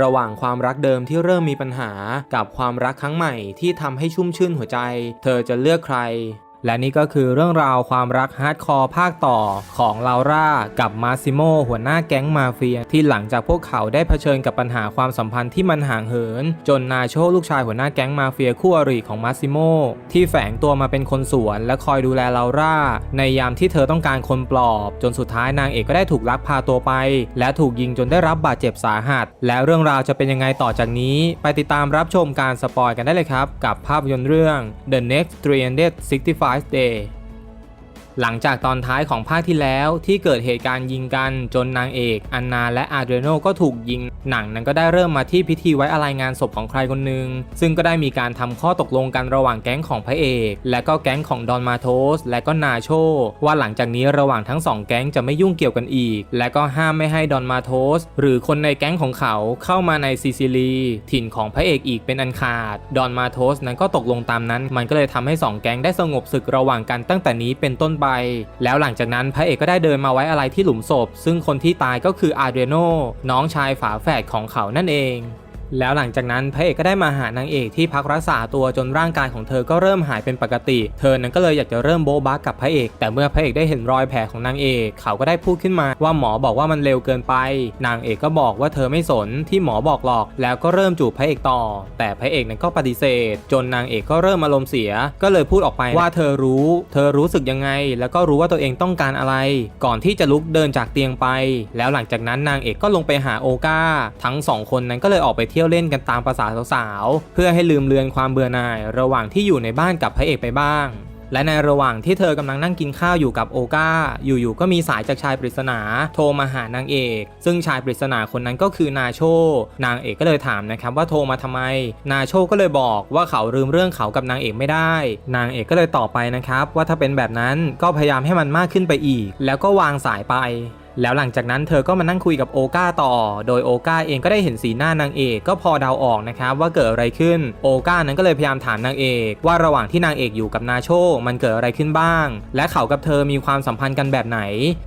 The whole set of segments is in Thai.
ระหว่างความรักเดิมที่เริ่มมีปัญหากับความรักครั้งใหม่ที่ทำให้ชุ่มชื่นหัวใจ เธอจะเลือกใคร และนี่ก็คือเรื่องราวความรักฮาร์ดคอร์ภาคต่อของลาวรากับมาซิโมหัวหน้าแก๊งมาเฟีย ที่หลังจากพวกเขาได้เผชิญกับปัญหาความสัมพันธ์ที่มันห่างเหิน จนนาโชลูกชายหัวหน้าแก๊งมาเฟียคู่อริของมาซิโมที่แฝงตัวมาเป็นคนสวนและคอยดูแลลาวราในยามที่เธอต้องการคนปลอบ จนสุดท้ายนางเอกก็ได้ถูกลักพาตัวไป และถูกยิงจนได้รับบาดเจ็บสาหัส แล้วเรื่องราวจะเป็นยังไงต่อจากนี้ ไปติดตามรับชมการสปอยกันได้เลยครับกับภาพยนตร์เรื่อง The Next 365 Day หลังจากตอนท้ายของภาคที่แล้วที่เกิดเหตุการณ์ยิงกันจนนางเอก อันนาและอาเดรโนก็ถูกยิง หนังนั้นก็ได้เริ่มมาที่พิธีไว้อาลัยงานศพของใครคนหนึ่งซึ่งก็ได้มีการทำข้อตกลงกันระหว่างแก๊งของพระเอก และก็แก๊งของดอนมาโทส และก็นาโช ว่าหลังจากนี้ระหว่างทั้งสองแก๊งจะไม่ยุ่งเกี่ยวกันอีก และก็ห้ามไม่ให้ดอนมาโทส หรือคนในแก๊งของเขาเข้ามาในซิซิลี ถิ่นของพระเอกอีกเป็นอันขาด ดอนมาโทสนั้นก็ตกลงตามนั้น มันก็เลยทำให้สองแก๊งได้สงบศึกระหว่างกันตั้งแต่นี้เป็นต้นไป แล้วหลังจากนั้นพระเอกก็ได้เดินมาไว้อะไรที่หลุมศพ ซึ่งคนที่ตายก็คืออาเดรโนน้องชายฝาแฝดของเขานั่นเอง แล้วหลังจากนั้นพระเอกก็ได้มาหานางเอกที่พักรักษาตัวจนร่างกายของเธอก็เริ่มหายเป็นปกติ เธอนั้นก็เลยอยากจะเริ่มโบ๊ะบักกับพระเอก แต่เมื่อพระเอกได้เห็นรอยแผลของนางเอก เขาก็ได้พูดขึ้นมาว่าหมอบอกว่ามันเร็วเกินไป นางเอกก็บอกว่าเธอไม่สนที่หมอบอกหรอก แล้วก็เริ่มจูบพระเอกต่อ แต่พระเอกนั้นก็ปฏิเสธ จนนางเอกก็เริ่มอารมณ์เสีย ก็เลยพูดออกไปว่าเธอรู้ เธอรู้สึกยังไง แล้วก็รู้ว่าตัวเองต้องการอะไร ก่อนที่จะลุกเดินจากเตียงไป แล้วหลังจากนั้นนางเอกก็ลงไปหาโอกาทั้งสองคนนั้นก็เลยออกไปเที่ยวเล่นกันตามภาษาสาวๆ เพื่อให้ลืมเลือนความเบื่อหน่าย ระหว่างที่อยู่ในบ้านกับพระเอกไปบ้าง และในระหว่างที่เธอกำลังนั่งกินข้าวอยู่กับโอกาอยู่ๆ ก็มีสายจากชายปริศนาโทรมาหานางเอก ซึ่งชายปริศนาคนนั้นก็คือนาโช นางเอกก็เลยถามนะครับว่าโทรมาทำไม นาโชก็เลยบอกว่าเขาลืมเรื่องเขากับนางเอกไม่ได้ นางเอกก็เลยตอบไปนะครับว่าถ้าเป็นแบบนั้นก็พยายามให้มันมากขึ้นไปอีก แล้วก็วางสายไป แล้วหลังจากนั้นเธอก็มานั่งคุยกับโอก้าต่อ โดยโอก้าเองก็ได้เห็นสีหน้านางเอกก็พอเดาออกนะครับว่าเกิดอะไรขึ้น โอก้านั้นก็เลยพยายามถามนางเอก ว่าระหว่างที่นางเอกอยู่กับนาโชมันเกิดอะไรขึ้นบ้าง และเขากับเธอมีความสัมพันธ์กันแบบไหน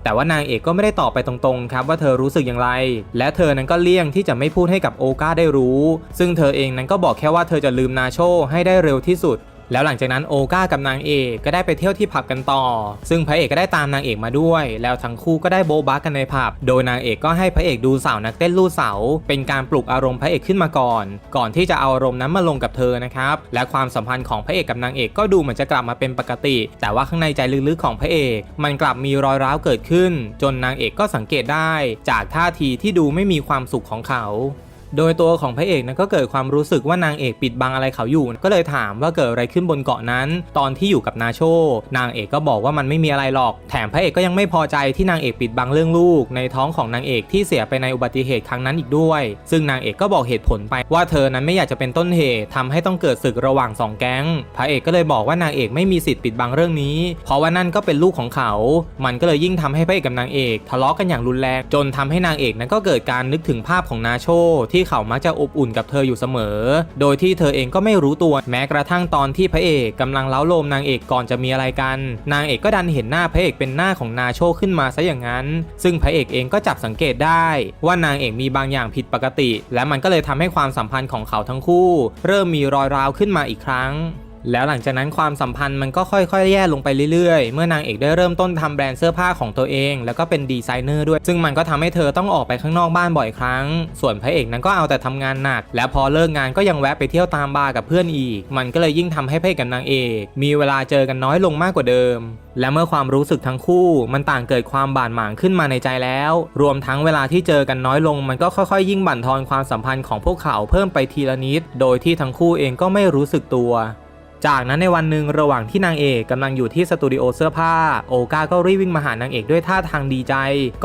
แต่ว่านางเอกก็ไม่ได้ตอบไปตรงๆครับว่าเธอรู้สึกอย่างไร และเธอนั้นก็เลี่ยงที่จะไม่พูดให้กับโอก้าได้รู้ ซึ่งเธอเองนั้นก็บอกแค่ว่าเธอจะลืมนาโชให้ได้เร็วที่สุด แล้วหลังจากนั้นโอก้ากับนางเอกก็ได้ไปเที่ยวที่ผับกันต่อ ซึ่งพระเอกก็ได้ตามนางเอกมาด้วย แล้วทั้งคู่ก็ได้โบบักกันในผับ โดยนางเอกก็ให้พระเอกดูสาวนักเต้นลู่เสา เป็นการปลุกอารมณ์พระเอกขึ้นมาก่อน ก่อนที่จะเอาอารมณ์นั้นมาลงกับเธอนะครับ และความสัมพันธ์ของพระเอกกับนางเอกก็ดูเหมือนจะกลับมาเป็นปกติ แต่ว่าข้างในใจลึกๆของพระเอก มันกลับมีรอยร้าวเกิดขึ้น จนนางเอกก็สังเกตได้ จากท่าทีที่ดูไม่มีความสุขของเขา โดยตัวของพระเอกนั้นก็เกิดความรู้สึกว่านางเอกปิดบังอะไรเขาอยู่ ก็เลยถามว่าเกิดอะไรขึ้นบนเกาะนั้น ตอนที่อยู่กับนาโช นางเอกก็บอกว่ามันไม่มีอะไรหรอก แถมพระเอกก็ยังไม่พอใจที่นางเอกปิดบังเรื่องลูก ในท้องของนางเอกที่เสียไปในอุบัติเหตุครั้งนั้นอีกด้วย ซึ่งนางเอกก็บอกเหตุผลไปว่าเธอนั้นไม่อยากจะเป็นต้นเหตุทำให้ต้องเกิดศึกระหว่างสองแก๊ง พระเอกก็เลยบอกว่านางเอกไม่มีสิทธิ์ปิดบังเรื่องนี้ เพราะว่านั่นก็เป็นลูกของเขา มันก็เลยยิ่งทำให้พระเอกกับนางเอก ทะเลาะกันอย่างรุนแรง จนทำให้นางเอกนั้นก็เกิดการนึกถึงภาพของนาโชที่เขามักจะอบอุ่นกับเธออยู่เสมอ โดยที่เธอเองก็ไม่รู้ตัวแม้กระทั่งตอนที่พระเอกกำลังเล้าโลมนางเอกก่อนจะมีอะไรกัน นางเอกก็ดันเห็นหน้าพระเอกเป็นหน้าของนาโชขึ้นมาซะอย่างนั้น ซึ่งพระเอกเองก็จับสังเกตได้ ว่านางเอกมีบางอย่างผิดปกติ และมันก็เลยทำให้ความสัมพันธ์ของเขาทั้งคู่ เริ่มมีรอยร้าวขึ้นมาอีกครั้ง แล้วหลังจากนั้นความสัมพันธ์มันก็ค่อยๆ แย่ลงไปเรื่อยๆ เมื่อนางเอกได้เริ่มต้นทำแบรนด์เสื้อผ้าของตัวเอง แล้วก็เป็นดีไซเนอร์ด้วย ซึ่งมันก็ทำให้เธอต้องออกไปข้างนอกบ้านบ่อยครั้ง ส่วนพระเอกนั้นก็เอาแต่ทำงานหนัก และพอเลิกงานก็ยังแวะไปเที่ยวตามบาร์กับเพื่อนอีก มันก็เลยยิ่งทำให้พระเอกกับนางเอก มีเวลาเจอกันน้อยลงมากกว่าเดิมและเมื่อความรู้สึกทั้งคู่ มันต่างเกิดความบาดหมางขึ้นมาในใจแล้ว รวมทั้งเวลาที่เจอกันน้อยลง มันก็ค่อยๆ ยิ่งบั่นทอนความสัมพันธ์ของพวกเขาเพิ่มไปทีละนิด โดยที่ทั้งคู่เองก็ไม่รู้สึกตัว จากนั้นในวันหนึ่งระหว่างที่นางเอกกำลังอยู่ที่สตูดิโอเสื้อผ้า โอกาก็รีบวิ่งมาหานางเอกด้วยท่าทางดีใจ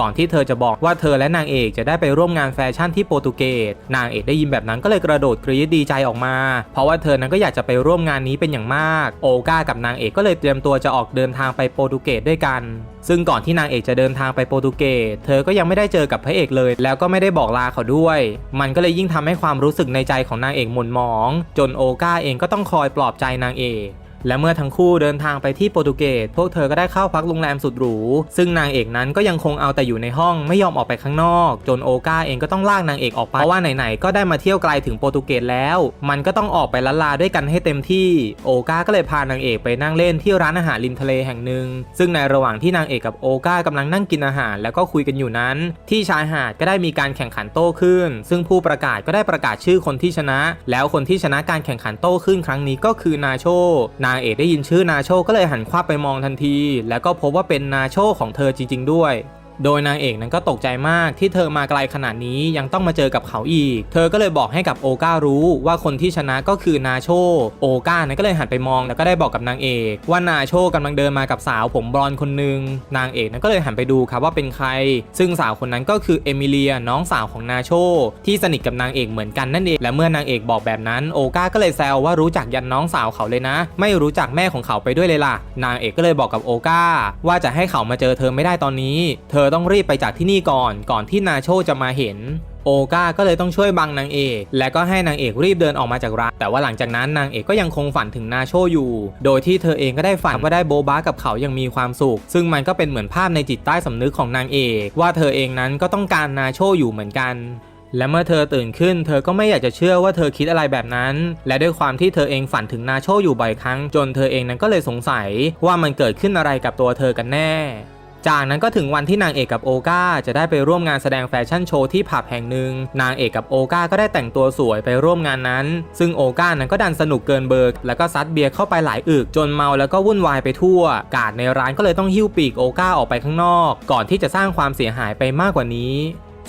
ก่อนที่เธอจะบอกว่าเธอและนางเอกจะได้ไปร่วมงานแฟชั่นที่โปรตุเกสนางเอกได้ยินแบบนั้นก็เลยกระโดดกรี๊ดดีใจออกมา เพราะว่าเธอนั้นก็อยากจะไปร่วมงานนี้เป็นอย่างมาก โอกากับนางเอกก็เลยเตรียมตัวจะออกเดินทางไปโปรตุเกสด้วยกันซึ่งก่อนที่นางเอกจะเดินทางไปโปรตุเกสเธอก็ยังไม่ได้เจอกับพระเอกเลย แล้วก็ไม่ได้บอกลาเขาด้วย มันก็เลยยิ่งทำให้ความรู้สึกในใจของนางเอกหม่นหมอง จนโอกาเองก็ต้องคอยปลอบใจนางเอก และเมื่อทั้งคู่เดินทางไปที่โปรตุเกสพวกเธอก็ได้เข้าพักโรงแรมสุดหรู ซึ่งนางเอกนั้นก็ยังคงเอาแต่อยู่ในห้องไม่ยอมออกไปข้างนอก จนโอกาเองก็ต้องลากนางเอกออกไปเพราะว่าไหนๆก็ได้มาเที่ยวไกลถึงโปรตุเกสแล้ว มันก็ต้องออกไปละลาด้วยกันให้เต็มที่โอกาก็เลยพานางเอกไปนั่งเล่นที่ร้านอาหารริมทะเลแห่งหนึ่ง ซึ่งในระหว่างที่นางเอกกับโอกากำลังนั่งกินอาหาร แล้วก็คุยกันอยู่นั้น ที่ชายหาดก็ได้มีการแข่งขันโต้ขึ้น ซึ่งผู้ประกาศก็ได้ประกาศชื่อคนที่ชนะ แล้วคนที่ชนะการแข่งขันโต้ขึ้นครั้งนี้ก็คือนาโชนางเอกได้ยินชื่อนาโชก็เลยหันคว้าไปมองทันที แล้วก็พบว่าเป็นนาโชของเธอจริง ๆ ด้วย โดยนางเอกนั้นก็ตกใจมากที่เธอมาไกลขนาดนี้ยังต้องมาเจอกับเขาอีก เธอก็เลยบอกให้กับโอการู้ว่าคนที่ชนะก็คือนาโช โอกานั้นก็เลยหันไปมองแล้วก็ได้บอกกับนางเอก ว่านาโชกำลังเดินมากับสาวผมบลอนคนหนึ่งนางเอกนั้นก็เลยหันไปดูครับว่าเป็นใคร ซึ่งสาวคนนั้นก็คือเอมิเลียน้องสาวของนาโช ที่สนิทกับนางเอกเหมือนกันนั่นเองและเมื่อนางเอกบอกแบบนั้นโอก้าก็เลยแซวว่ารู้จักยันน้องสาวเขาเลยนะ ไม่รู้จักแม่ของเขาไปด้วยเลยล่ะ นางเอกก็เลยบอกกับโอก้าว่าจะให้เขามาเจอเธอไม่ได้ตอนนี้ เธอต้องรีบไปจากที่นี่ก่อน ก่อนที่นาโชจะมาเห็น โอกาก็เลยต้องช่วยบังนางเอก และก็ให้นางเอกรีบเดินออกมาจากร้านแต่ว่าหลังจากนั้นนางเอกก็ยังคงฝันถึงนาโชอยู่ โดยที่เธอเองก็ได้ฝันว่าได้โบบ้ากับเขายังมีความสุข ซึ่งมันก็เป็นเหมือนภาพในจิตใต้สำนึกของนางเอก ว่าเธอเองนั้นก็ต้องการนาโชอยู่เหมือนกันและเมื่อเธอตื่นขึ้น เธอก็ไม่อยากจะเชื่อว่าเธอคิดอะไรแบบนั้น และด้วยความที่เธอเองฝันถึงนาโชอยู่บ่อยครั้ง จนเธอเองนั้นก็เลยสงสัยว่ามันเกิดขึ้นอะไรกับตัวเธอกันแน่ จากนั้นก็ถึงวันที่นางเอกกับโอกาจะได้ไปร่วมงานแสดงแฟชั่นโชว์ที่ผับแห่งหนึ่ง นางเอกกับโอกาก็ได้แต่งตัวสวยไปร่วมงานนั้น ซึ่งโอกานั้นก็ดันสนุกเกินเบิกแล้วก็ซัดเบียร์เข้าไปหลายอึกจนเมาแล้วก็วุ่นวายไปทั่ว กาดในร้านก็เลยต้องหิ้วปีกโอกาออกไปข้างนอก ก่อนที่จะสร้างความเสียหายไปมากกว่านี้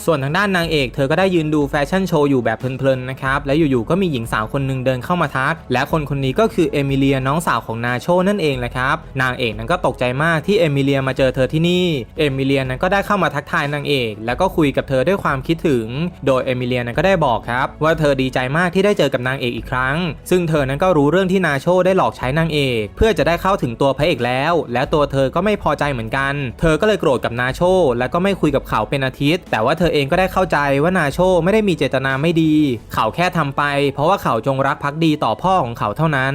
ส่วนทางด้านนางเอกเธอก็ได้ยืนดูแฟชั่นโชว์อยู่แบบเพลินๆนะครับ และอยู่ๆก็มีหญิงสาวคนหนึ่งเดินเข้ามาทัก และคนคนนี้ก็คือเอมิเลียน้องสาวของนาโชนั่นเองแหละครับ นางเอกนั้นก็ตกใจมากที่เอมิเลียมาเจอเธอที่นี่ เอมิเลียนั้นก็ได้เข้ามาทักทายนางเอก แล้วก็คุยกับเธอด้วยความคิดถึง โดยเอมิเลียนั้นก็ได้บอกครับ ว่าเธอดีใจมากที่ได้เจอกับนางเอกอีกครั้ง ซึ่งเธอนั้นก็รู้เรื่องที่นาโชได้หลอกใช้นางเอก เพื่อจะได้เข้าถึงตัวพระเอกแล้ว และตัวเธอก็ไม่พอใจเหมือนกัน เธอก็เลยโกรธกับนาโช แล้วก็ไม่คุยกับเขาเป็นอาทิตย์ แต่ว่าเธอเองก็ได้เข้าใจว่านาโชไม่ได้มีเจตนาไม่ดี เขาแค่ทำไป เพราะว่าเขาจงรักภักดีต่อพ่อของเขาเท่านั้น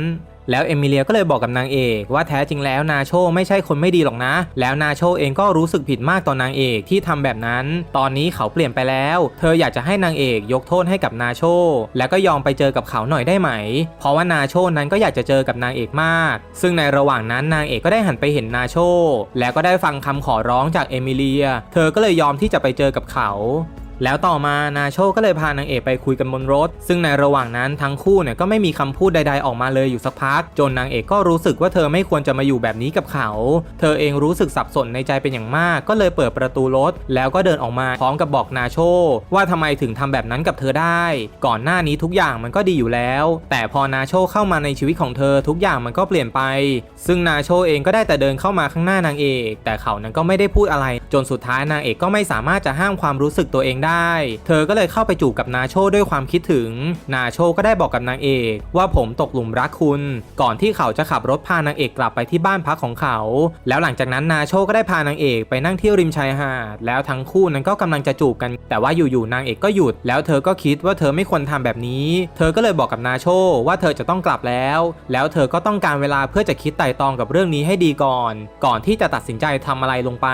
แล้วเอมิเลียก็เลยบอกกับนางเอกว่าแท้จริงแล้วนาโชไม่ใช่คนไม่ดีหรอกนะ แล้วนาโชเองก็รู้สึกผิดมากต่อนางเอกที่ทำแบบนั้น ตอนนี้เขาเปลี่ยนไปแล้ว เธออยากจะให้นางเอกยกโทษให้กับนาโช แล้วก็ยอมไปเจอกับเขาหน่อยได้ไหม เพราะว่านาโชนั้นก็อยากจะเจอกับนางเอกมาก ซึ่งในระหว่างนั้นนางเอกก็ได้หันไปเห็นนาโช แล้วก็ได้ฟังคำขอร้องจากเอมิเลีย เธอก็เลยยอมที่จะไปเจอกับเขา แล้วต่อมานาโชก็เลยพานางเอกไปคุยกันบนรถ ซึ่งในระหว่างนั้นทั้งคู่เนี่ยก็ไม่มีคำพูดใด ๆออกมาเลยอยู่สักพัก จนนางเอกก็รู้สึกว่าเธอไม่ควรจะมาอยู่แบบนี้กับเขา เธอเองรู้สึกสับสนในใจเป็นอย่างมาก ก็เลยเปิดประตูรถ แล้วก็เดินออกมาพร้อมกับบอกนาโช ว่าทำไมถึงทำแบบนั้นกับเธอได้ ก่อนหน้านี้ทุกอย่างมันก็ดีอยู่แล้ว แต่พอนาโชเข้ามาในชีวิตของเธอทุกอย่างมันก็เปลี่ยนไป ซึ่งนาโชเองก็ได้แต่เดินเข้ามาข้างหน้านางเอก แต่เขานั้นก็ไม่ได้พูดอะไร จนสุดท้ายนางเอกก็ไม่สามารถจะห้ามความรู้สึกตัวเองได้เธอก็เลยเข้าไปจูบกับนาโชด้วยความคิดถึง นาโชก็ได้บอกกับนางเอกว่าผมตกหลุมรักคุณ ก่อนที่เขาจะขับรถพานางเอกกลับไปที่บ้านพักของเขา แล้วหลังจากนั้นนาโชก็ได้พานางเอกไปนั่งเที่ยวริมชายหาด แล้วทั้งคู่นั้นก็กำลังจะจูบกัน แต่ว่าอยู่ๆนางเอกก็หยุด แล้วเธอก็คิดว่าเธอไม่ควรทำแบบนี้ เธอก็เลยบอกกับนาโชว่าเธอจะต้องกลับแล้ว แล้วเธอก็ต้องการเวลาเพื่อจะคิดไต่ตองกับเรื่องนี้ให้ดีก่อน ก่อนที่จะตัดสินใจทำอะไรลงไป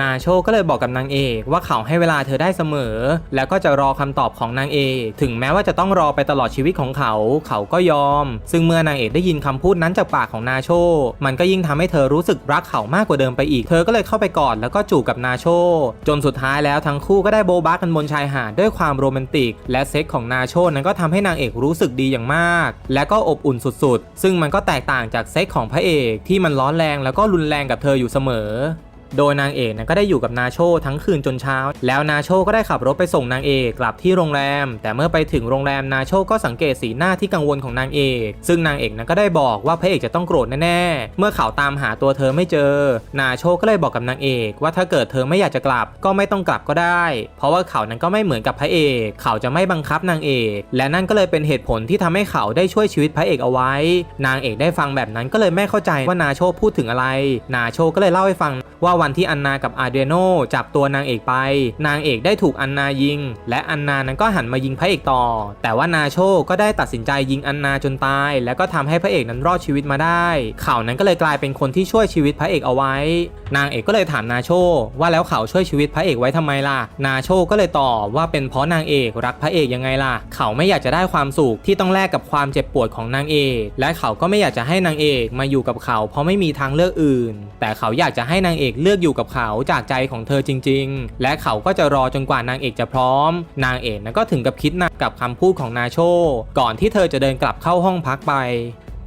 นาโชก็เลยบอกกับนางเอกว่าเขาให้เวลาเธอได้เสมอ แล้วก็จะรอคำตอบของนางเอก ถึงแม้ว่าจะต้องรอไปตลอดชีวิตของเขา เขาก็ยอม ซึ่งเมื่อนางเอกได้ยินคำพูดนั้นจากปากของนาโช มันก็ยิ่งทำให้เธอรู้สึกรักเขามากกว่าเดิมไปอีก เธอก็เลยเข้าไปกอดแล้วก็จูบกับนาโช จนสุดท้ายแล้วทั้งคู่ก็ได้โบบากันบนชายหาดด้วยความโรแมนติก และเซ็กของนาโชนั้นก็ทำให้นางเอกรู้สึกดีอย่างมาก และก็อบอุ่นสุดๆ ซึ่งมันก็แตกต่างจากเซ็กของพระเอกที่มันร้อนแรงแล้วก็รุนแรงกับเธออยู่เสมอ โดยนางเอกนะก็ได้อยู่กับนาโชทั้งคืนจนเช้า แล้วนาโชก็ได้ขับรถไปส่งนางเอกกลับที่โรงแรม แต่เมื่อไปถึงโรงแรมนาโชก็สังเกตสีหน้าที่กังวลของนางเอก ซึ่งนางเอกนะก็ได้บอกว่าพระเอกจะต้องโกรธแน่ๆ เมื่อเขาตามหาตัวเธอไม่เจอ นาโชก็เลยบอกกับนางเอกว่าถ้าเกิดเธอไม่อยากจะกลับก็ไม่ต้องกลับก็ได้ เพราะว่าเขานั้นก็ไม่เหมือนกับพระเอก เขาจะไม่บังคับนางเอก และนั่นก็เลยเป็นเหตุผลที่ทำให้เขาได้ช่วยชีวิตพระเอกเอาไว้ นางเอกได้ฟังแบบนั้นก็เลยไม่เข้าใจว่านาโชพูดถึงอะไร นาโชก็เลยเล่าให้ฟัง ว่าวันที่อันนากับอาเดโนจับตัวนางเอกไป นางเอกได้ถูกอันนายิง และอันนานั้นก็หันมายิงพระเอกต่อ แต่ว่านาโชก็ได้ตัดสินใจยิงอันนาจนตาย แล้วก็ทำให้พระเอกนั้นรอดชีวิตมาได้เขานั้นก็เลยกลายเป็นคนที่ช่วยชีวิตพระเอกเอาไว้ นางเอกก็เลยถามนาโชว่าแล้วเขาช่วยชีวิตพระเอกไว้ทำไมล่ะ นาโชก็เลยตอบว่าเป็นเพราะนางเอกรักพระเอกยังไงล่ะ เขาไม่อยากจะได้ความสุขที่ต้องแลกกับความเจ็บปวดของนางเอก และเขาก็ไม่อยากจะให้นางเอกมาอยู่กับเขา เพราะไม่มีทางเลือกอื่น แต่เขาอยากจะให้นางเอกเลือกอยู่กับเขาจากใจของเธอจริง ๆ และเขาก็จะรอจนกว่านางเอกจะพร้อม นางเอกนั้นก็ถึงกับคิดหนักกับคำพูดของนาโช ก่อนที่เธอจะเดินกลับเข้าห้องพักไป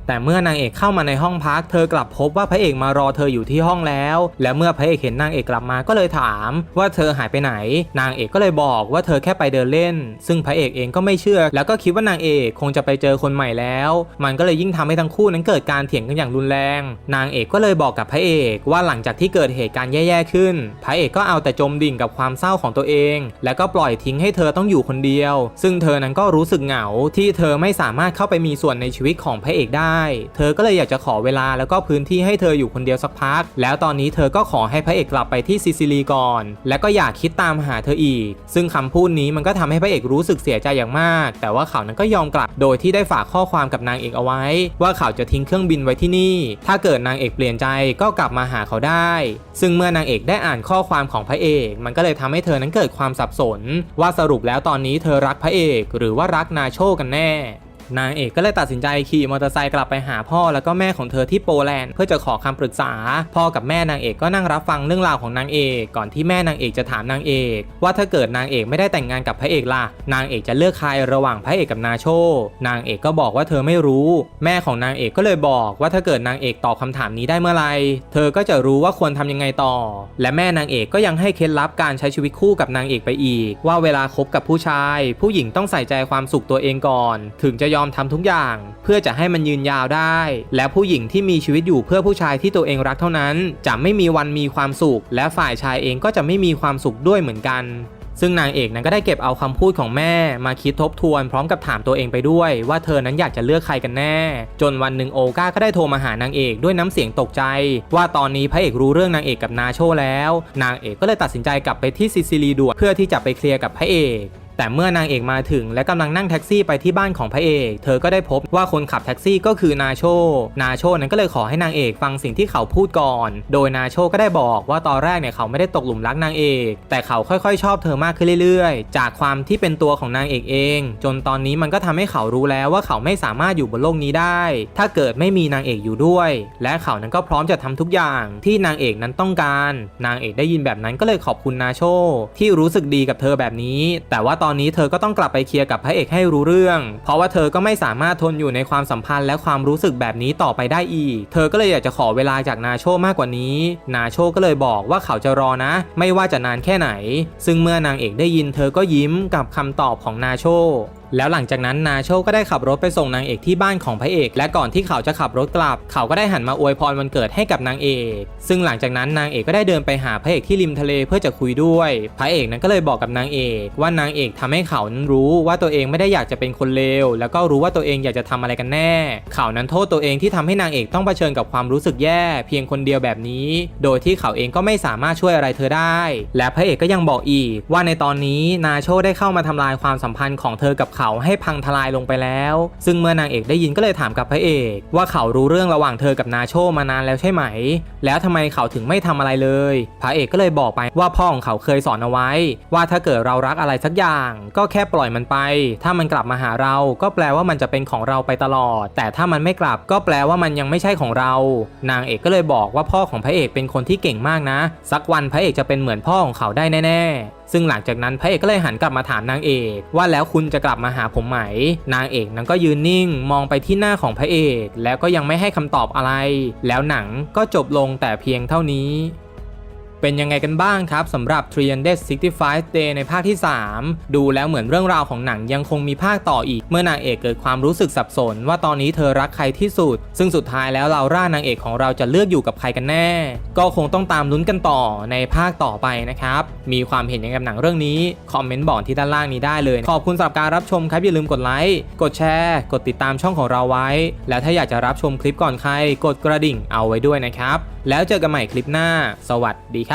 แต่เมื่อนางเอกเข้ามาในห้องพัก เธอกลับพบว่าพระเอกมารอเธออยู่ที่ห้องแล้ว และเมื่อพระเอกเห็นนางเอกกลับมาก็เลยถาม ว่าเธอหายไปไหน นางเอกก็เลยบอกว่าเธอแค่ไปเดินเล่น ซึ่งพระเอกเองก็ไม่เชื่อ แล้วก็คิดว่านางเอกคงจะไปเจอคนใหม่แล้ว มันก็เลยยิ่งทำให้ทั้งคู่นั้นเกิดการเถียงกันอย่างรุนแรง นางเอกก็เลยบอกกับพระเอกว่าหลังจากที่เกิดเหตุการณ์แย่ๆขึ้น พระเอกก็เอาแต่จมดิ่งกับความเศร้าของตัวเอง แล้วก็ปล่อยทิ้งให้เธอต้องอยู่คนเดียว ซึ่งเธอนั้นก็รู้สึกเหงาที่เธอไม่สามารถเข้าไปมีส่วนในชีวิตของพระเอกได้เธอก็เลยอยากจะขอเวลาแล้วก็พื้นที่ให้เธออยู่คนเดียวสักพัก แล้วตอนนี้เธอก็ขอให้พระเอกกลับไปที่ซิซิลีก่อน และก็อยากคิดตามหาเธออีก ซึ่งคำพูดนี้มันก็ทำให้พระเอกรู้สึกเสียใจอย่างมาก แต่ว่าเขานั้นก็ยอมกลับ โดยที่ได้ฝากข้อความกับนางเอกเอาไว้ ว่าเขาจะทิ้งเครื่องบินไว้ที่นี่ ถ้าเกิดนางเอกเปลี่ยนใจก็กลับมาหาเขาได้ ซึ่งเมื่อนางเอกได้อ่านข้อความของพระเอก มันก็เลยทำให้เธอนั้นเกิดความสับสน ว่าสรุปแล้วตอนนี้เธอรักพระเอก หรือว่ารักนาโชกันแน่ นางเอกก็เลยตัดสินใจขี่มอเตอร์ไซค์กลับไปหาพ่อแล้วก็แม่ของเธอที่โปแลนด์เพื่อจะขอคำปรึกษา พ่อกับแม่นางเอกก็นั่งรับฟังเรื่องราวของนางเอกก่อนที่แม่นางเอกจะถามนางเอก ว่าถ้าเกิดนางเอกไม่ได้แต่งงานกับพระเอกล่ะนางเอกจะเลือกใครระหว่างพระเอกกับนาโช นางเอกก็บอกว่าเธอไม่รู้ แม่ของนางเอกก็เลยบอกว่าถ้าเกิดนางเอกตอบคำถามนี้ได้เมื่อไหรเธอก็จะรู้ว่าควรทำยังไงต่อ และแม่นางเอกก็ยังให้เคล็ดลับการใช้ชีวิตคู่กับนางเอกไปอีก ว่าเวลาคบกับผู้ชาย ผู้หญิงต้องใส่ใจความสุขตัวเองก่อน ถึงจะยอมทำทุกอย่าง เพื่อจะให้มันยืนยาวได้ และผู้หญิงที่มีชีวิตอยู่เพื่อผู้ชายที่ตัวเองรักเท่านั้น จะไม่มีวันมีความสุข และฝ่ายชายเองก็จะไม่มีความสุขด้วยเหมือนกันซึ่งนางเอกนั้นก็ได้เก็บเอาคำพูดของแม่มาคิดทบทวนพร้อมกับถามตัวเองไปด้วย ว่าเธอนั้นอยากจะเลือกใครกันแน่ จนวันหนึ่งโอก้าก็ได้โทรมาหานางเอกด้วยน้ำเสียงตกใจ ว่าตอนนี้พระเอกรู้เรื่องนางเอกกับนาโชแล้ว นางเอกก็เลยตัดสินใจกลับไปที่ซิซิลีด่วนเพื่อที่จะไปเคลียร์กับพระเอก แต่เมื่อนางเอกมาถึง และกำลังนั่งแท็กซี่ไปที่บ้านของพระเอก เธอก็ได้พบว่าคนขับแท็กซี่ก็คือนาโช นาโชนั้นก็เลยขอให้นางเอกฟังสิ่งที่เขาพูดก่อน โดยนาโชก็ได้บอกว่าตอนแรกเนี่ยเขาไม่ได้ตกหลุมรักนางเอก แต่เขาค่อยๆ ชอบเธอมากขึ้นเรื่อยๆ จากความที่เป็นตัวของนางเอกเอง จนตอนนี้มันก็ทำให้เขารู้แล้วว่าเขาไม่สามารถอยู่บนโลกนี้ได้ ถ้าเกิดไม่มีนางเอกอยู่ด้วย และเขานั้นก็พร้อมจะทำทุกอย่างที่นางเอกนั้นต้องการ นางเอกได้ยินแบบนั้นก็เลยขอบคุณนาโชที่รู้สึกดีกับเธอแบบนี้ แต่ว่าตอนนี้เธอก็ต้องกลับไปเคลียร์กับพระเอกให้รู้เรื่อง เพราะว่าเธอก็ไม่สามารถทนอยู่ในความสัมพันธ์และความรู้สึกแบบนี้ต่อไปได้อีก เธอก็เลยอยากจะขอเวลาจากนาโชมากกว่านี้ นาโชก็เลยบอกว่าเขาจะรอนะ ไม่ว่าจะนานแค่ไหน ซึ่งเมื่อนางเอกได้ยินเธอก็ยิ้มกับคำตอบของนาโช แล้วหลังจากนั้นนาโชก็ได้ขับรถไปส่งนางเอกที่บ้านของพระเอก และก่อนที่เขาจะขับรถกลับ เขาก็ได้หันมาอวยพรวันเกิดให้กับนางเอก ซึ่งหลังจากนั้นนางเอกก็ได้เดินไปหาพระเอกที่ริมทะเลเพื่อจะคุยด้วย พระเอกนั้นก็เลยบอกกับนางเอกว่านางเอกทำให้เขานั้นรู้ว่าตัวเองไม่ได้อยากจะเป็นคนเลวแล้วก็รู้ว่าตัวเองอยากจะทำอะไรกันแน่ เขานั้นโทษตัวเองที่ทำให้นางเอกต้องเผชิญกับความรู้สึกแย่เพียงคนเดียวแบบนี้ โดยที่เขาเองก็ไม่สามารถช่วยอะไรเธอได้ และพระเอกก็ยังบอกอีกว่าในตอนนี้นาโชได้เข้ามาทำลายความสัมพันธ์ของเธอกับเขาาให้พังทลายลงไปแล้ว ซึ่งเมื่อนางเอกได้ยินก็เลยถามกับพระเอก ว่าเขารู้เรื่องระหว่างเธอกับนาโชมานานแล้วใช่ไหม แล้วทำไมเขาถึงไม่ทำอะไรเลย พระเอกก็เลยบอกไปว่าพ่อของเขาเคยสอนเอาไว้ ว่าถ้าเกิดเรารักอะไรสักอย่าง ก็แค่ปล่อยมันไป ถ้ามันกลับมาหาเราก็แปลว่ามันจะเป็นของเราไปตลอด แต่ถ้ามันไม่กลับก็แปลว่ามันยังไม่ใช่ของเรา นางเอกก็เลยบอกว่าพ่อของพระเอกเป็นคนที่เก่งมากนะ สักวันพระเอกจะเป็นเหมือนพ่อของเขาได้แน่ๆซึ่งหลังจากนั้นพระเอกก็เลยหันกลับมาถามนางเอก ว่าแล้วคุณจะกลับมาหาผมไหม นางเอกนั้นก็ยืนนิ่ง มองไปที่หน้าของพระเอก แล้วก็ยังไม่ให้คำตอบอะไร แล้วหนังก็จบลงแต่เพียงเท่านี้ เป็นยังไงกันบ้างครับสำหรับ 365 Day ในภาคที่ 3 ดูแล้วเหมือนเรื่องราวของหนังยังคงมีภาคต่ออีก เมื่อนางเอกเกิดความรู้สึกสับสน ว่าตอนนี้เธอรักใครที่สุด ซึ่งสุดท้ายแล้วเราร่านางเอกของเราจะเลือกอยู่กับใครกันแน่ ก็คงต้องตามลุ้นกันต่อในภาคต่อไปนะครับ มีความเห็นยังไงกับหนังเรื่องนี้ คอมเมนต์บอกที่ด้านล่างนี้ได้เลย ขอบคุณสำหรับการรับชมครับอย่าลืมกดไลค์กดแชร์กดติดตามช่องของเราไว้ แล้วถ้าอยากจะรับชมคลิปก่อนใครกดกระดิ่งเอาไว้ด้วยนะครับแล้วเจอกันใหม่คลิปหน้า สวัสดีครับ